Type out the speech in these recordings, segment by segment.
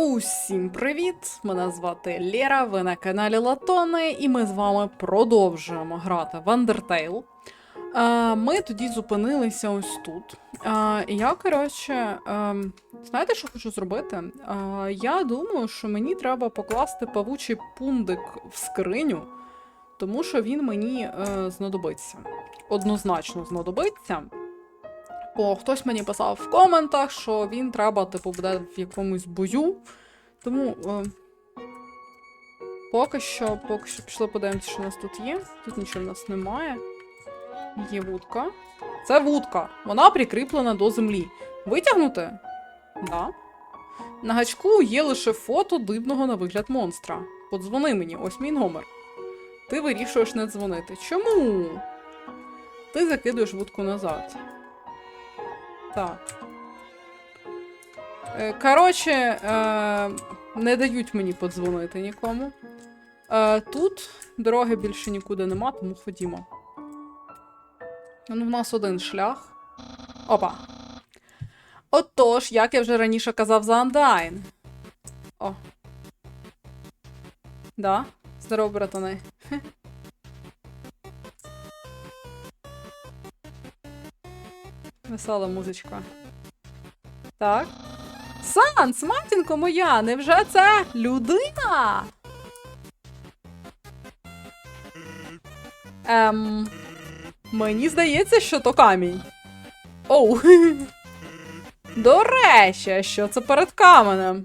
Усім привіт! Мене звати Лєра, ви на каналі Латони, і ми з вами продовжуємо грати в Undertale. Ми тоді зупинилися ось тут. І Я, коротше, е, знаєте, що хочу зробити? Я думаю, що мені треба покласти павучий пундик в скриню, тому що він мені е, знадобиться. Однозначно знадобиться. Бо хтось мені писав в коментах, що він треба, типу, буде в якомусь бою. Тому е, поки що, поки що пішли подивимося, що у нас тут є. Тут нічого в нас немає. Є вудка. Це вудка. Вона прикріплена до землі. Витягнути? Да. На гачку є лише фото дивного на вигляд монстра. Подзвони мені, ось мій номер. Ти вирішуєш не дзвонити. Чому? Ти закидуєш вудку назад. Так. Е, Коротше, е, не дають мені подзвонити нікому. Е, Тут дороги більше нікуди нема, тому ходімо. Ну, в нас один шлях. Опа. Отож, як я вже раніше казав за Андайн. О. Да. Здорово, братани. Весела музичка. Так. Санс, матінко моя, невже це людина? Ем. Мені здається, що то камінь. Оу. До речі, що це перед каменем?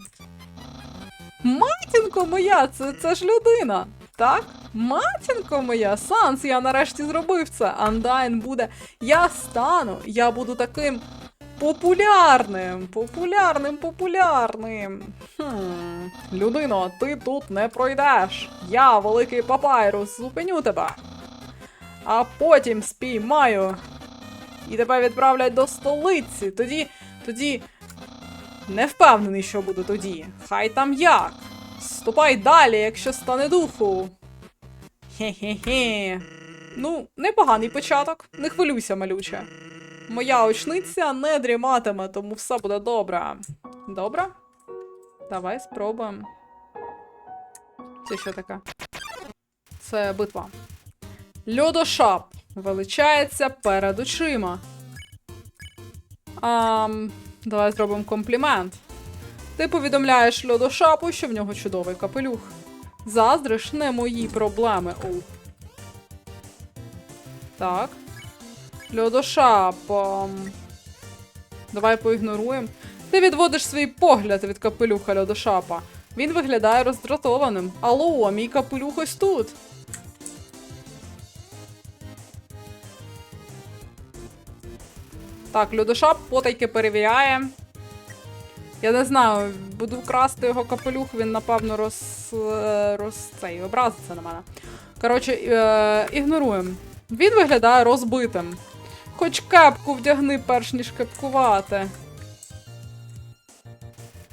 Матінко моя, це, це ж людина. Так? Матінко моя, Санс, я нарешті зробив це. Андайн буде. Я стану, я буду таким популярним, популярним, популярним. Хм. Людино, ти тут не пройдеш. Я, великий папайрус, зупиню тебе. А потім спіймаю. І тебе відправлять до столиці. Тоді. тоді. Не впевнений, що буде тоді. Хай там як. Ступай далі, якщо стане духу. Хе-хе-хе. Ну, непоганий початок. Не хвилюйся, малюче. Моя очниця не дріматиме, тому все буде добре. Добре? Давай спробуємо. Це що таке? Це битва. Льодошап величається перед очима. Ам, давай зробимо комплімент. Ти повідомляєш льодошапу, що в нього чудовий капелюх. Заздриш не мої проблеми. Оу. Так. Льодошап. ам, Давай поігноруємо. Ти відводиш свій погляд від капелюха льодошапа. Він виглядає роздратованим. Алло, мій капелюх ось тут. Так, льодошап потайки перевіряє. Я не знаю, буду вкрасти його капелюх, він, напевно, роз. роз цей, образиться на мене. Коротше, е, ігноруємо. Він виглядає розбитим. Хоч кепку вдягни, перш ніж кепкувати.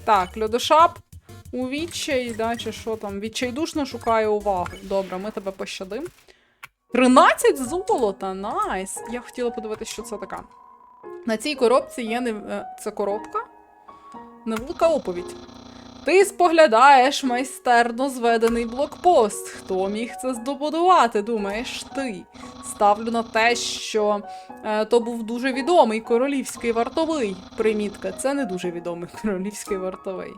Так, льодошап. У відчай, да, чи що там? Відчайдушно шукає увагу. Добре, ми тебе пощадим. 13 золота, найс! Я хотіла подивитися, що це таке. На цій коробці є не... е, Це коробка? Невелика оповідь. Ти споглядаєш майстерно зведений блокпост. Хто міг це здобудувати, думаєш ти? Ставлю на те, що е, то був дуже відомий королівський вартовий. Примітка, це не дуже відомий королівський вартовий.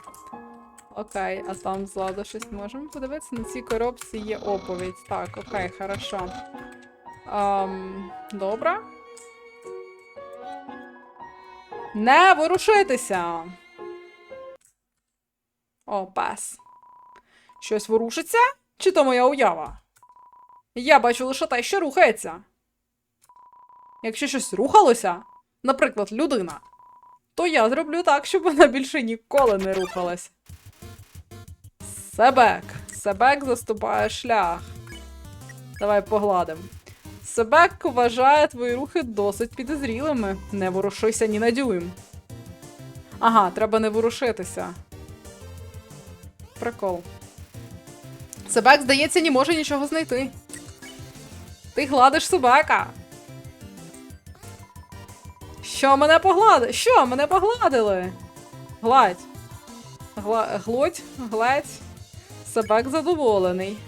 Окей, а там ззаду щось можемо подивитися. На цій коробці є оповідь. Так, окей, хорошо. Ам, добре. Не ворушитися. О, пес. Щось ворушиться? Чи то моя уява? Я бачу лише те, що рухається. Якщо щось рухалося, наприклад, людина, то я зроблю так, щоб вона більше ніколи не рухалась. Себек. Себек заступає шлях. Давай погладим. Себек вважає твої рухи досить підозрілими. Не ворушися ні на дюйм. Ага, треба не ворушитися. Прикол. Себек, здається, не може нічого знайти. Ти гладиш собака. Що мене погладили? Що мене погладили? Гладь. Гла... Глоть, глець. Себек задоволений.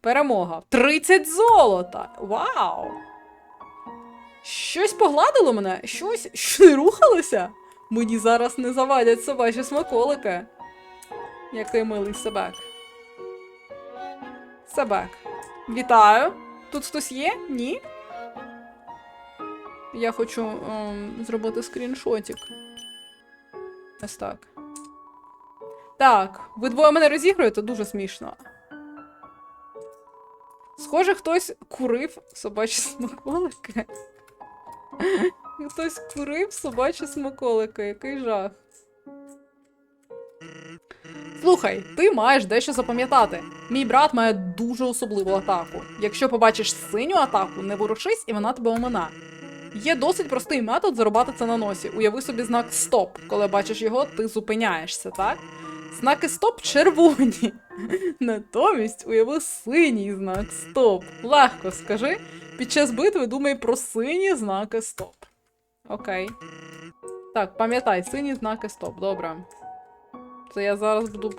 Перемога. 30 золота! Вау! Щось погладило мене? Щось що не рухалося? Мені зараз не завадять собачі смаколики. Який милий себек. Себек. Вітаю. Тут хтось є? Ні? Я хочу ем, зробити скріншотик. Ось так. Так, ви двоє мене розігруєте дуже смішно. Схоже, хтось курив собачі смаколики. Хтось курив собачі смаколики, який жах. Слухай, ти маєш дещо запам'ятати. Мій брат має дуже особливу атаку. Якщо побачиш синю атаку, не ворушись і вона тебе омина. Є досить простий метод зарубати це на носі. Уяви собі знак стоп. Коли бачиш його, ти зупиняєшся, так? Знаки стоп червоні. Натомість уяви синій знак стоп. Легко скажи. Під час битви думай про сині знаки стоп. Окей. Так, пам'ятай, сині знаки стоп, добре. Це я зараз буду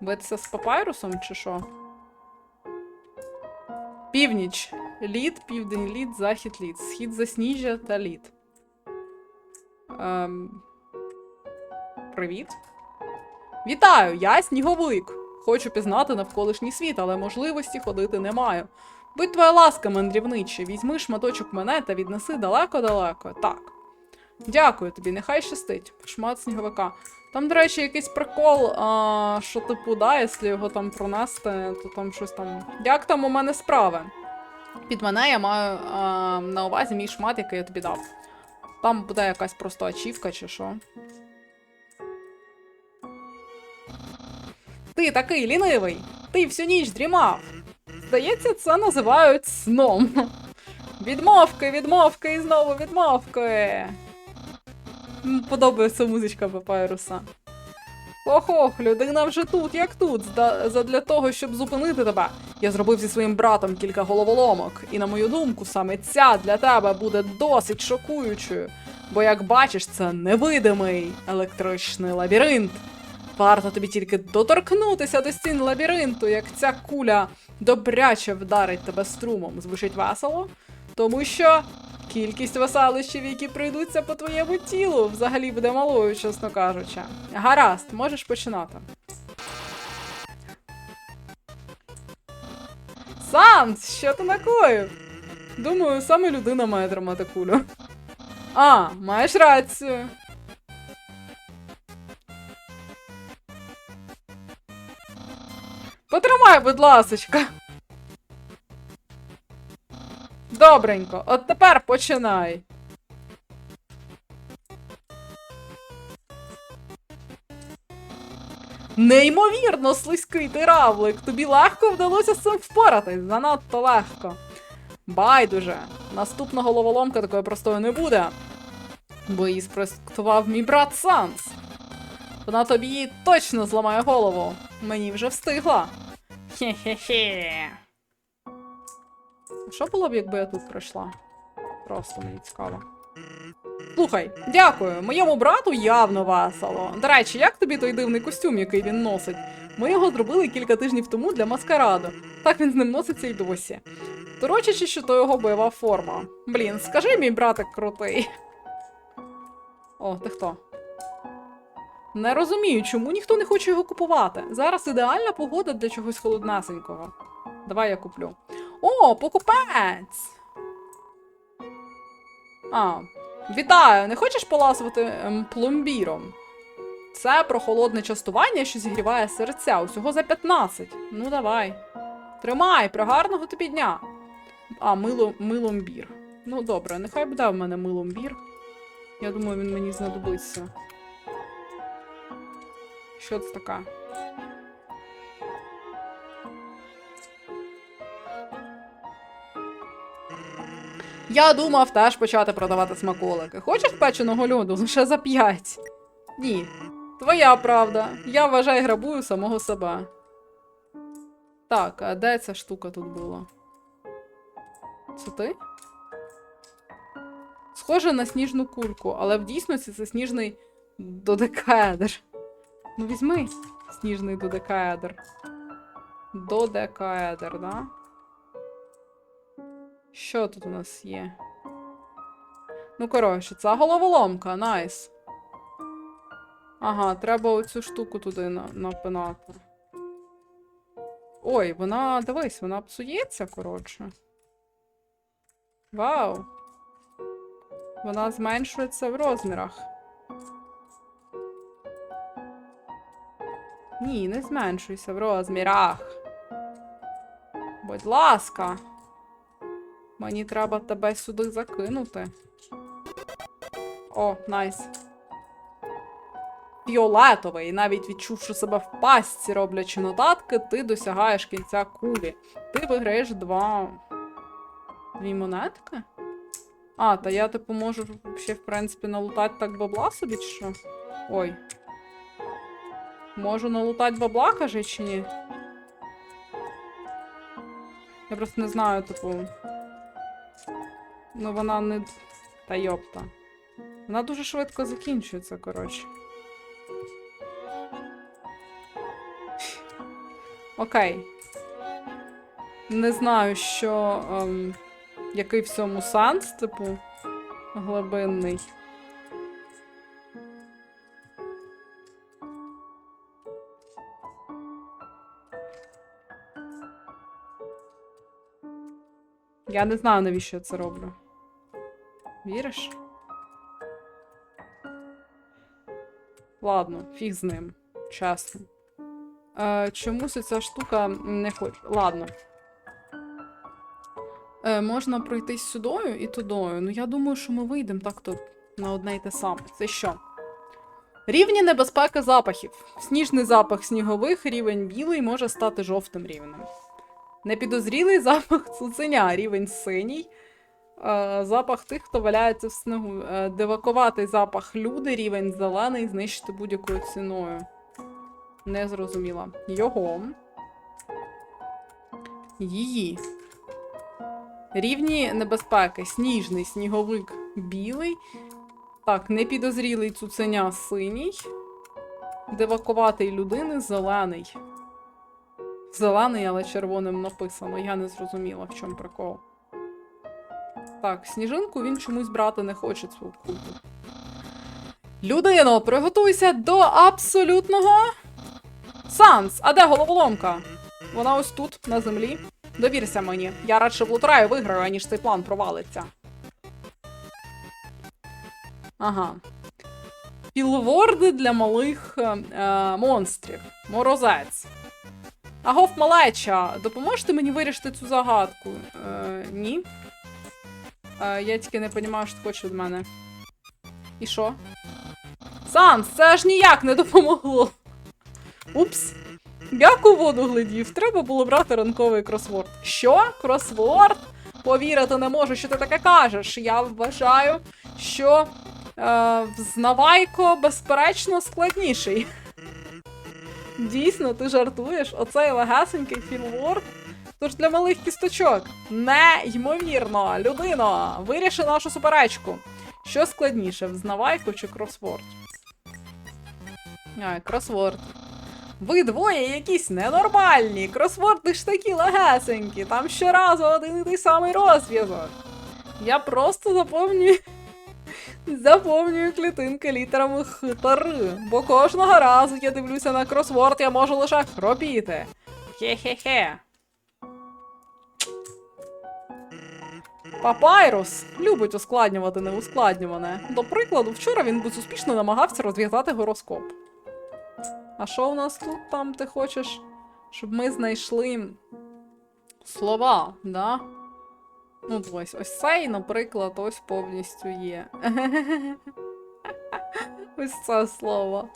битися з папайрусом, чи що? Північ. Лід, південь лід, захід лід. Схід засніжжя та лід. Ем... Привіт. Вітаю! Я сніговик. Хочу пізнати навколишній світ, але можливості ходити не маю. Будь твоя ласка, мандрівниче, візьми шматочок мене та віднеси далеко-далеко. Так. Дякую тобі, нехай щастить. Шмат сніговика. Там, до речі, якийсь прикол, а, що типу, да, якщо його там пронести, то там щось там. Як там у мене справи? Під мене я маю а, на увазі мій шмат, який я тобі дав. Там буде якась просто ачівка чи що. Ти такий лінивий! Ти всю ніч дрімав! Здається, це називають сном. Відмовки, відмовки і знову відмовки. Подобається музичка Папайруса. Ох-ох, людина вже тут, як тут, задля того, щоб зупинити тебе. Я зробив зі своїм братом кілька головоломок, і на мою думку, саме ця для тебе буде досить шокуючою. Бо, як бачиш, це невидимий електричний лабіринт. Варто тобі тільки доторкнутися до стін лабіринту, як ця куля добряче вдарить тебе струмом. Звучить весело? Тому що кількість веселищів, які прийдуться по твоєму тілу, взагалі буде малою, чесно кажучи. Гаразд, можеш починати. Санс, що ти накоїв? Думаю, саме людина має тримати кулю. А, маєш рацію. Потримай, будь ласочка. Добренько, от тепер починай. Неймовірно, слизький ти равлик. Тобі легко вдалося з цим впоратись, занадто легко. Байдуже, наступна головоломка такої простої не буде. Бо її спроектував мій брат Санс. Вона тобі точно зламає голову. Мені вже встигла. Хе-хе-хе. Що було б, якби я тут пройшла? Просто мені цікаво. Слухай, дякую. Моєму брату явно весело. До речі, як тобі той дивний костюм, який він носить? Ми його зробили кілька тижнів тому для маскараду. Так він з ним носиться й досі. Торочачи, що то його бойова форма. Блін, скажи, мій братик крутий. О, ти хто? Не розумію, чому ніхто не хоче його купувати. Зараз ідеальна погода для чогось холоднесенького. Давай я куплю. О, покупець! А, вітаю! Не хочеш поласувати ем, пломбіром? Це про холодне частування, що зігріває серця. Усього за 15. Ну, давай. Тримай, про гарного тобі дня. А, мило, миломбір. Ну, добре, нехай буде в мене миломбір. Я думаю, він мені знадобиться. Що це така? Я думав теж почати продавати смаколики. Хочеш печеного льоду лише за п'ять? Ні. Твоя правда. Я вважаю, грабую самого себе. Так, а де ця штука тут була? Це ти? Схоже на сніжну кульку, але в дійсності це сніжний додекаедр. Ну, візьми сніжний додекаедр. Додекаедр, да? Що тут у нас є? Ну, коротше, це головоломка, найс. Ага, треба оцю штуку туди напинати. Ой, вона, дивись, вона псується, коротше. Вау. Вона зменшується в розмірах. Ні, не зменшуйся в розмірах. Будь ласка. Мені треба тебе сюди закинути. О, найс. Фіолетовий, навіть відчувши себе в пастці, роблячи нотатки, ти досягаєш кінця кулі. Ти виграєш два. Дві монетки? А, та я типу можу ще, в принципі, налутати так бабла собі, чи що? Ой. Можу налутати бабла, каже, чи ні? Я просто не знаю, типу. Ну, вона не. Та йопта. Вона дуже швидко закінчується, коротше. Окей. Не знаю, що. Ем, який в цьому сенс, типу, глибинний. Я не знаю, навіщо я це роблю. Віриш? Ладно, фіг з ним. Чесно. Е, чомусь ця штука не хоче. Ладно. Е, можна пройтись сюдою і тудою. Ну, я думаю, що ми вийдемо так-то на одне й те саме. Це що? Рівні небезпеки запахів. Сніжний запах снігових, рівень білий може стати жовтим рівнем. Непідозрілий запах цуценя, рівень синій. Е, запах тих, хто валяється в снігу. Е, дивакуватий запах люди, рівень зелений, знищити будь-якою ціною. Не зрозуміла. Його. Її. Рівні небезпеки. Сніжний, сніговик білий. Так, непідозрілий цуценя синій. Дивакуватий людини зелений. Зелений, але червоним написано. Я не зрозуміла, в чому прикол. Так, сніжинку він чомусь брати не хоче цю кульку. Людино, приготуйся до абсолютного. Санс, а де головоломка? Вона ось тут, на землі. Довірся мені. Я радше в лотерею виграю, аніж цей план провалиться. Ага. Пілворди для малих е, е, монстрів. Морозець. Агов малеча, допоможете мені вирішити цю загадку? Е, ні. Е, я тільки не розумію, що ти хочеш від мене. І що? Санс, це аж ніяк не допомогло. Упс. Як у воду глядів, треба було брати ранковий кросворд. Що? Кросворд? Повірити не можу, що ти таке кажеш. Я вважаю, що е, взнавайко, безперечно, складніший. Дійсно, ти жартуєш? Оцей легасенький філворд? Тож для малих кісточок. Неймовірно, людино, виріши нашу суперечку. Що складніше, взнавайко чи кросворд? Ай, кросворд. Ви двоє якісь ненормальні. Кросворди ж такі легесенькі. Там щоразу один і той самий розв'язок. Я просто заповнюю. Заповнюю клітинки літерами хитар. Бо кожного разу я дивлюся на кросворд, я можу лише хропіти. Хе-хе-хе. Папайрус любить ускладнювати неускладнюване. До прикладу, вчора він безуспішно намагався розв'язати гороскоп. А що у нас тут там ти хочеш? Щоб ми знайшли слова, да? Ну, ось, ось цей, наприклад, ось повністю є. ось це слово.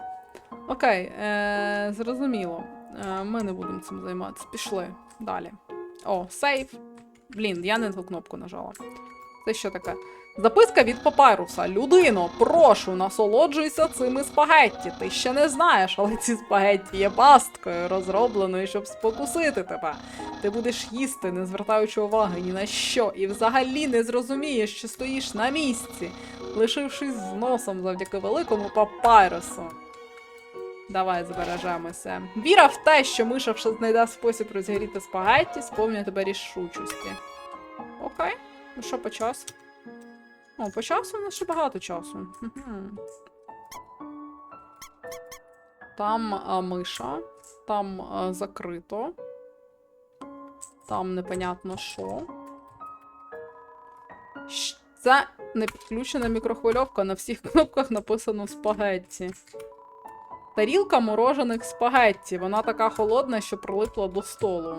Окей, е, зрозуміло. Е, ми не будемо цим займатися. Пішли далі. О, сейф. Блін, я не ту кнопку нажала. Це що таке? Записка від папайруса. Людино, прошу, насолоджуйся цими спагетті. Ти ще не знаєш, але ці спагетті є пасткою, розробленою, щоб спокусити тебе. Ти будеш їсти, не звертаючи уваги ні на що, і взагалі не зрозумієш, що стоїш на місці, лишившись з носом завдяки великому папайрусу. Давай збережемося. Віра в те, що миша вже знайде спосіб розігріти спагетті, сповнює тебе рішучості. Окей, ну що по? О, по часу у нас ще багато часу. Там а, миша, там а, закрито. Там непонятно що. Це не підключена мікрохвильовка. На всіх кнопках написано спагетті. Тарілка морожених спагетті. Вона така холодна, що прилипла до столу.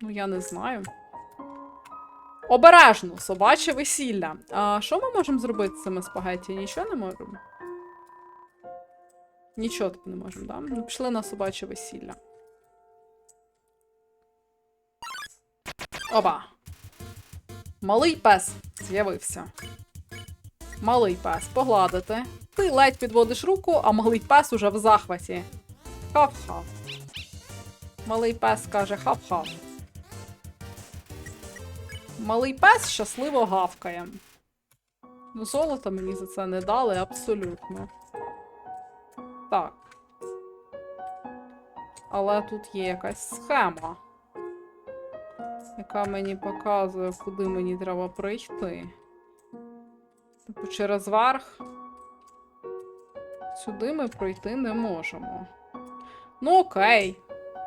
Ну, я не знаю. Обережно, собаче весілля. А що ми можемо зробити з цими спагетті? Нічого не можемо? Нічого так не можемо, да? Ну, пішли на собаче весілля. Оба. Малий пес з'явився. Малий пес, погладити. Ти ледь підводиш руку, а малий пес уже в захваті. Хав-хав. Малий пес каже хав-хав. Малий пес щасливо гавкає. Ну, золота мені за це не дали абсолютно. Так. Але тут є якась схема, яка мені показує, куди мені треба прийти. Типу, через верх. Сюди ми пройти не можемо. Ну, окей.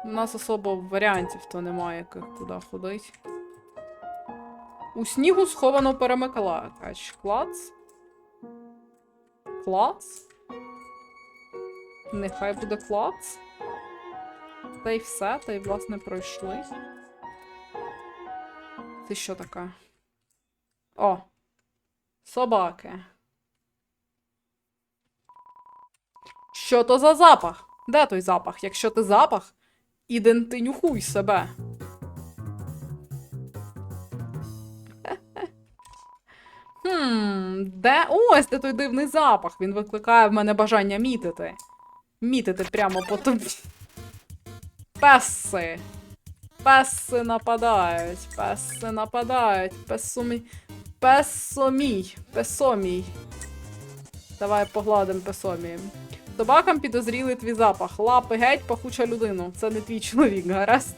У нас особо варіантів то немає, яких куди ходить. У снігу сховано перемикач. Клац. Клац. Нехай буде клац. Та й все, та й власне пройшли. Ти що така? О! Собаки. Що то за запах? Де той запах? Якщо ти запах, ідентинюхуй себе. Де ось де той дивний запах. Він викликає в мене бажання мітити. Мітити прямо по тобі. Песи. Песи нападають. Песи нападають. Песомій. Песомій. Песомій. Давай погладим песомієм. Собакам підозрілий твій запах. Лапи геть, пахуча людину. Це не твій чоловік, гаразд.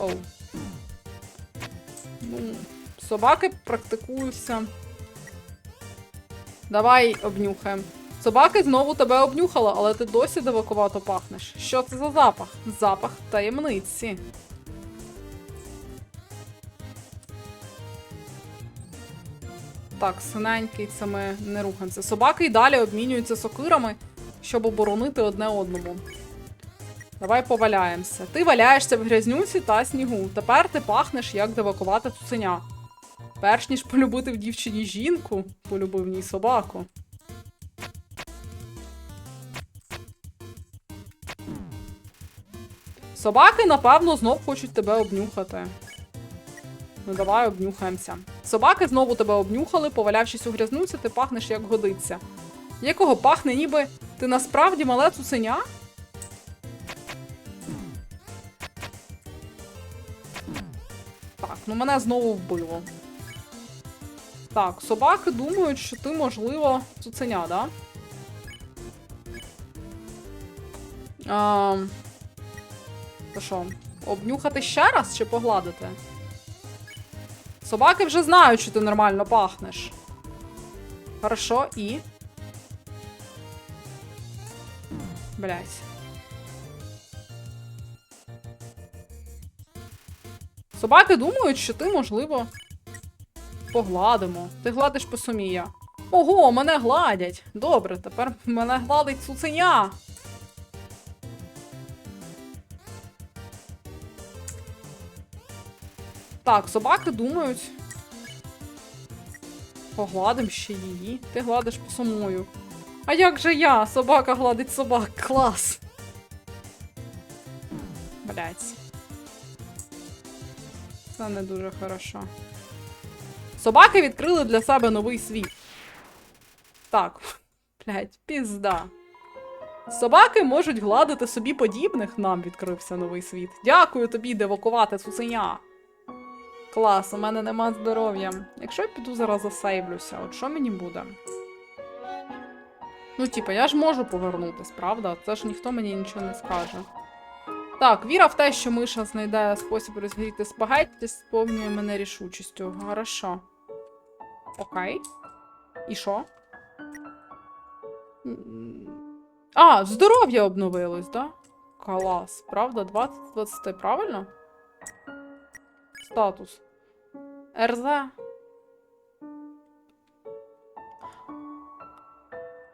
Оу. Ну, собаки практикуються. Давай обнюхаємо. Собаки знову тебе обнюхали, але ти досі дивакувато пахнеш. Що це за запах? Запах таємниці. Так, синенький, це ми не рухаємося. Собаки й далі обмінюються сокирами, щоб оборонити одне одному. Давай поваляємося. Ти валяєшся в грязнюці та снігу. Тепер ти пахнеш, як дивакувата цуценя. Перш ніж полюбити в дівчині жінку, полюбив ній собаку. Собаки, напевно, знов хочуть тебе обнюхати. Ну, давай обнюхаємося. Собаки знову тебе обнюхали, повалявшись у грязнуці, ти пахнеш як годиться. Якого пахне, ніби ти насправді мале цуценя? Ну мене знову вбило. Так, собаки думають, що ти, можливо, цуценя, да? А, то що, обнюхати ще раз чи погладити? Собаки вже знають, що ти нормально пахнеш. Хорошо, і. Блять. Собаки думають, що ти, можливо, погладимо. Ти гладиш по сумія. Ого, мене гладять. Добре, тепер мене гладить цуценя. Так, собаки думають. Погладим ще її. Ти гладиш по самою. А як же я? Собака гладить собак. Клас. Блять. Це не дуже хорошо. Собаки відкрили для себе новий світ. Так, блять, пізда. Собаки можуть гладити собі подібних. Нам відкрився новий світ. Дякую тобі, девокувати цуценя. Клас, у мене нема здоров'я. Якщо я піду зараз засейвлюся, от що мені буде? Ну, типа, я ж можу повернутись, правда? Це ж ніхто мені нічого не скаже. Так, віра в те, що миша знайде спосіб розгріти спагетті, сповнює мене рішучістю. Хорошо. Окей. І що? А, здоров'я обновилось, да? Клас. Правда? 20 з 20, правильно? Статус. РЗ.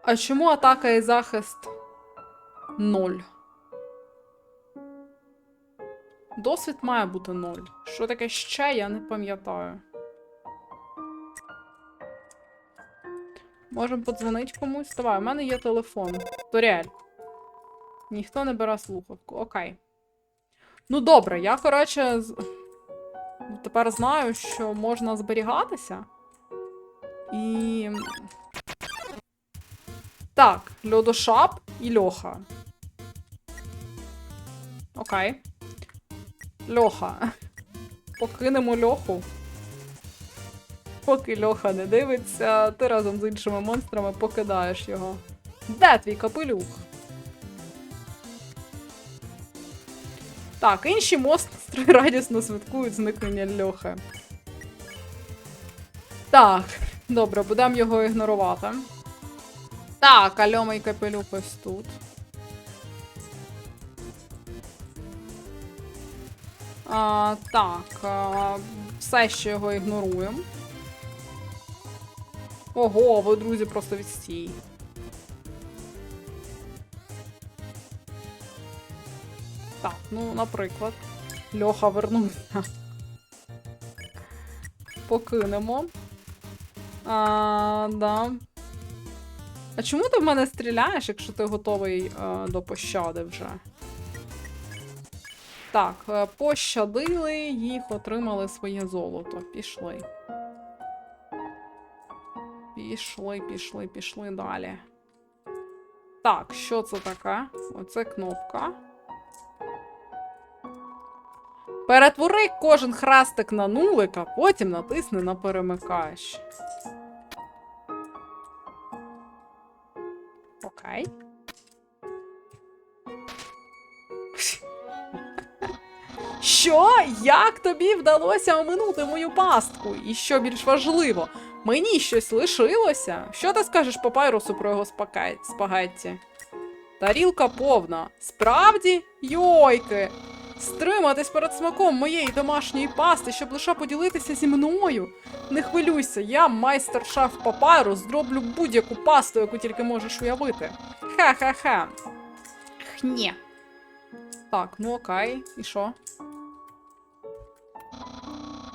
А чому атака і захист 0? Досвід має бути 0. Що таке ще, я не пам'ятаю. Можемо подзвонити комусь. Давай, у мене є телефон. Торіель. Ніхто не бере слухавку. Окей. Ну добре, я, коротше, тепер знаю, що можна зберігатися. І. Так, льодошап і льоха. Окей. Льоха. Покинемо льоху. Поки Льоха не дивиться, ти разом з іншими монстрами покидаєш його. Де твій капелюх? Так, інші монстри радісно святкують зникнення Льохи. Так, добре, будемо його ігнорувати. Так, Альома капелюх ось тут. А, так, а, все ще його ігноруємо. Ого, ви, друзі, просто відстій. Так, ну, наприклад, Льоха вернувся. Покинемо. А, да. А чому ти в мене стріляєш, якщо ти готовий е, до пощади вже? Так, е, пощадили їх, отримали своє золото. Пішли. Пішли, пішли, пішли далі. Так, що це таке? Оце кнопка. Перетвори кожен хрестик на нулик, а потім натисни на перемикач. Окей. Що? Як тобі вдалося оминути мою пастку? І що більш важливо, мені щось лишилося? Що ти скажеш папайрусу про його спагетті? Тарілка повна. Справді? Йойки! Стриматись перед смаком моєї домашньої пасти, щоб лише поділитися зі мною. Не хвилюйся, я майстер-шеф папайрус, зроблю будь-яку пасту, яку тільки можеш уявити. Ха-ха-ха. Хнє. Так, ну окей, і що?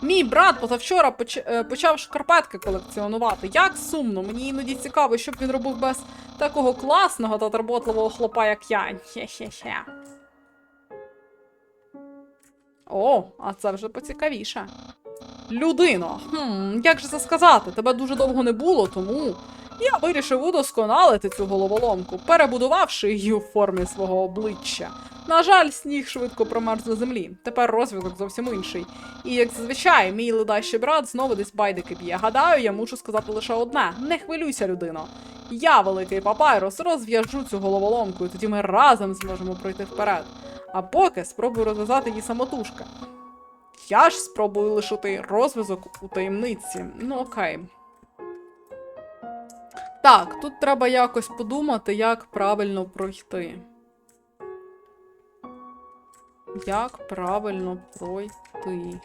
Мій брат позавчора е, почав шкарпетки колекціонувати. Як сумно, мені іноді цікаво, що б він робив без такого класного та турботливого хлопа, як я. Хе-хе-хе. О, а це вже поцікавіше. Людино, хм, як же це сказати? Тебе дуже довго не було, тому я вирішив удосконалити цю головоломку, перебудувавши її у формі свого обличчя. На жаль, сніг швидко промерз до землі. Тепер розвиток зовсім інший. І як зазвичай, мій ледащий брат знову десь байдики б'є. Гадаю, я мушу сказати лише одне: не хвилюйся, людино. Я, великий папайрус, розв'яжу цю головоломку, і тоді ми разом зможемо пройти вперед. А поки спробую розв'язати її самотужка. Я ж спробую лишити розв'язок у таємниці. Ну окей. Так, тут треба якось подумати, як правильно пройти. Як правильно пройти?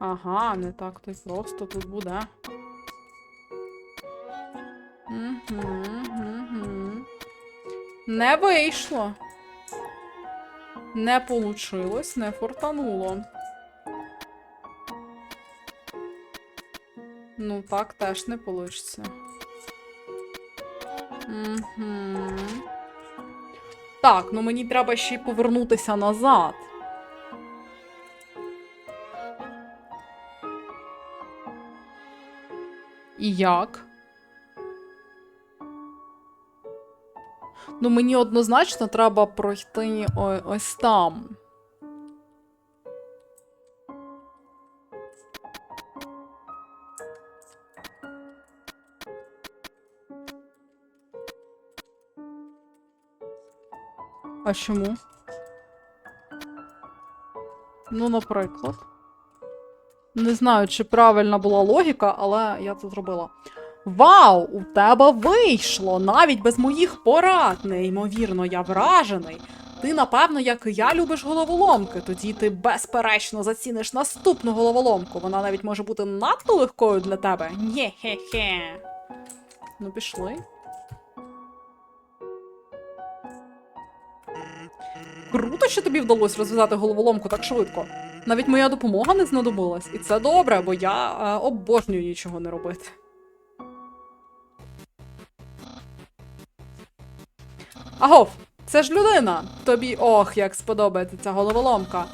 Ага, не так то й просто тут буде. Угу, угу. Не вийшло. Не получилось, не фортануло. Ну, так теж не вийде. Так, ну мені треба ще й повернутися назад. І як? Ну, мені однозначно треба пройти ось там. А чому? Ну, наприклад. Не знаю, чи правильна була логіка, але я це зробила. Вау, у тебе вийшло! Навіть без моїх порад. Неймовірно, я вражений. Ти, напевно, як і я, любиш головоломки. Тоді ти безперечно заціниш наступну головоломку. Вона навіть може бути надто легкою для тебе. Нє-хе-хе. Ну, пішли. Круто, що тобі вдалося розв'язати головоломку так швидко. Навіть моя допомога не знадобилась, і це добре, бо я е, обожнюю нічого не робити. Агов, це ж людина. Тобі ох, як сподобається ця головоломка.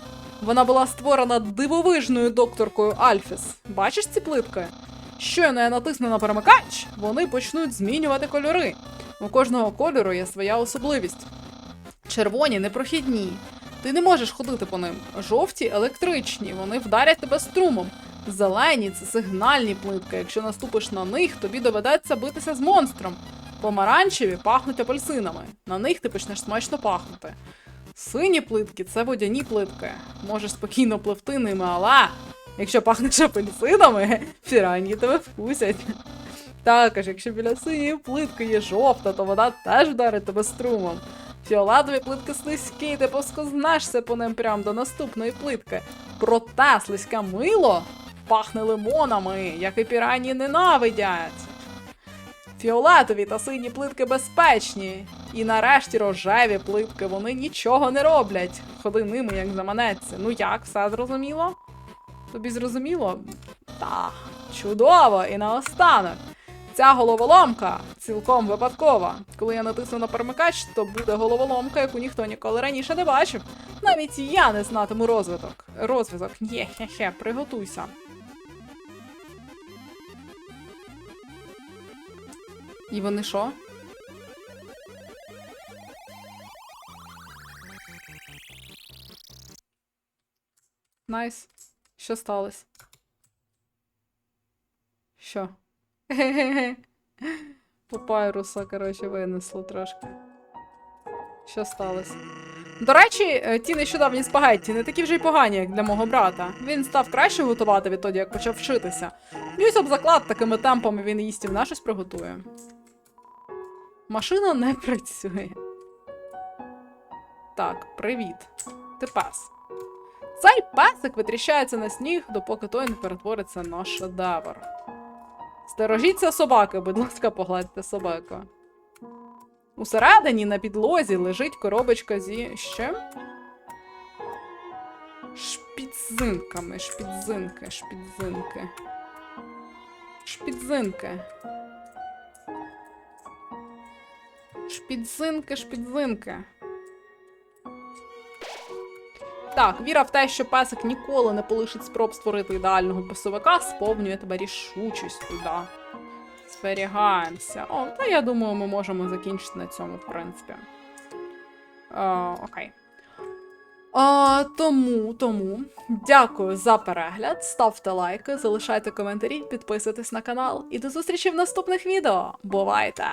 Вона була створена дивовижною докторкою Альфіс. Бачиш ці плитки? Щойно я натисну на перемикач, вони почнуть змінювати кольори. У кожного кольору є своя особливість. Червоні непрохідні. Ти не можеш ходити по ним. Жовті електричні, вони вдарять тебе струмом. Зелені це сигнальні плитки. Якщо наступиш на них, тобі доведеться битися з монстром. Помаранчеві пахнуть апельсинами. На них ти почнеш смачно пахнути. Сині плитки це водяні плитки. Можеш спокійно пливти ними, але якщо пахнеш апельсинами, піранії тебе вкусять. Також, якщо біля синьої плитки є жовта, то вона теж вдарить тебе струмом. Фіолетові плитки слизькі, ти поскознешся по ним прямо до наступної плитки. Проте слизьке мило пахне лимонами, як і пірані ненавидять. Фіолетові та сині плитки безпечні. І нарешті рожеві плитки, вони нічого не роблять. Ходи ними, як заманеться. Ну як, все зрозуміло? Тобі зрозуміло? Так, чудово! І наостанок. Ця головоломка цілком випадкова. Коли я натисну на перемикач, то буде головоломка, яку ніхто ніколи раніше не бачив. Навіть я не знатиму розвиток. Розв'язок. Є-хе-хе, приготуйся. І вони що? Найс. Що сталося? Що? Папайруса, коротше, винесло трошки. Що сталося? До речі, е, ті нещодавні спагетті не такі вже й погані, як для мого брата. Він став краще готувати відтоді, як почав вчитися. Б'юсь об заклад такими темпами він їсть і в щось приготує. Машина не працює. Так, привіт. Ти пес. Цей песик витріщається на сніг, допоки той не перетвориться на шедевр. Стережіться собаки, будь ласка, погладьте собаку. Усередині на підлозі лежить коробочка зі ще. Шпіцинками, шпіцинки, шпіцинки. Шпіцинки. Шпіцинки, шпіцинки. Так, віра в те, що песик ніколи не полишить спроб створити ідеального пасовика, сповнює тебе рішучістю, да. Зберігаємося. О, та я думаю, ми можемо закінчити на цьому, в принципі. Е, окей. А, тому, тому, дякую за перегляд. Ставте лайки, залишайте коментарі, підписуйтесь на канал і до зустрічі в наступних відео. Бувайте!